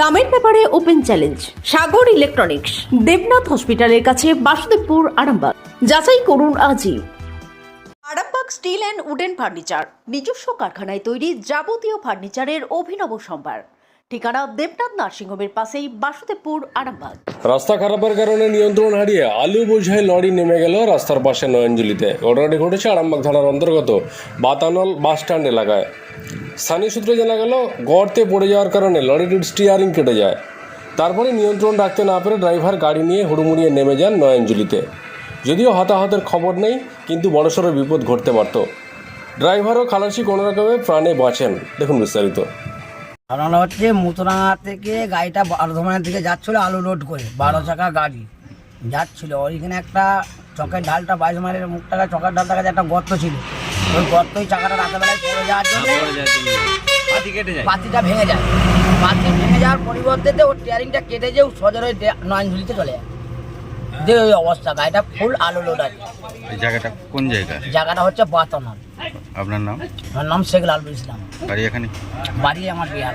দামের ব্যাপারে open challenge, Sagar electronics, Debnath হসপিটালের কাছে বাসুদেবপুর, আরামবাগ। যাচাই করুন আজই। Arambagh steel and wooden furniture, নিজস্ব কারখানায় তৈরি যাবতীয় ফার্নিচারের অভিনব সম্ভার। ঠিকানা দেবনাথ নার্সিংহোমের পাশেই বাসুদেবপুর, আরামবাগ। রাস্তা খারাপের কারণে নিয়ন্ত্রণ হারিয়ে আলু বোঝাই লরি নেমে গেল রাস্তার পাশে নয়নজুলিতে। ঘটনাটি ঘটেছে আরামবাগ থানার অন্তর্গত বাতানল বাস স্ট্যান্ড এলাকায়। স্থানীয় সূত্রে জানা গেল, গর্তে পড়ে যাওয়ার কারণে লরিটির স্টিয়ারিং কেটে যায়। তারপরে নিয়ন্ত্রণ রাখতে না পেরে ড্রাইভার গাড়ি নিয়ে হুড়ুমুড়িয়ে নেমে যান নয়নজুলিতে যদিও হতাহতের খবর নেই, কিন্তু বড়সড় বিপদ ঘটতে পারত। ড্রাইভার ও খালাসি কোনো রকমে প্রাণে বাঁচেন। দেখুন বিস্তারিত। ঘটনা হচ্ছে মুতরাঙা থেকে গাড়িটা বর্ধমানের দিকে যাচ্ছিল আলু লোড করে, বারো চাকা গাড়ি যাচ্ছিল। ওইখানে একটা চকের ঢালটা, বাইশ মাইলের মুখটাকা, চকের ঢালটা কাছে একটা গর্ত ছিল। ওই গর্তই চাকাটা রাতেরবেলায় পড়ে যাওয়ার জন্য পাতিটা ভেঙে যায়। পাতি ভেঙে যাওয়ার পরিবর্তে ওর টিয়ারিংটা কেটে যে সজরে নয়নঝুলিতে চলে যায়। যে ওই অবস্থা গাড়িটা ফুল আলু লোড আছে। এই জায়গাটা কোন জায়গা? জায়গাটা হচ্ছে বাতনল আপনার নাম? আমার নাম শেখ লালবুল ইসলাম। বাড়ি এখানে? বাড়ি আমার বিহার।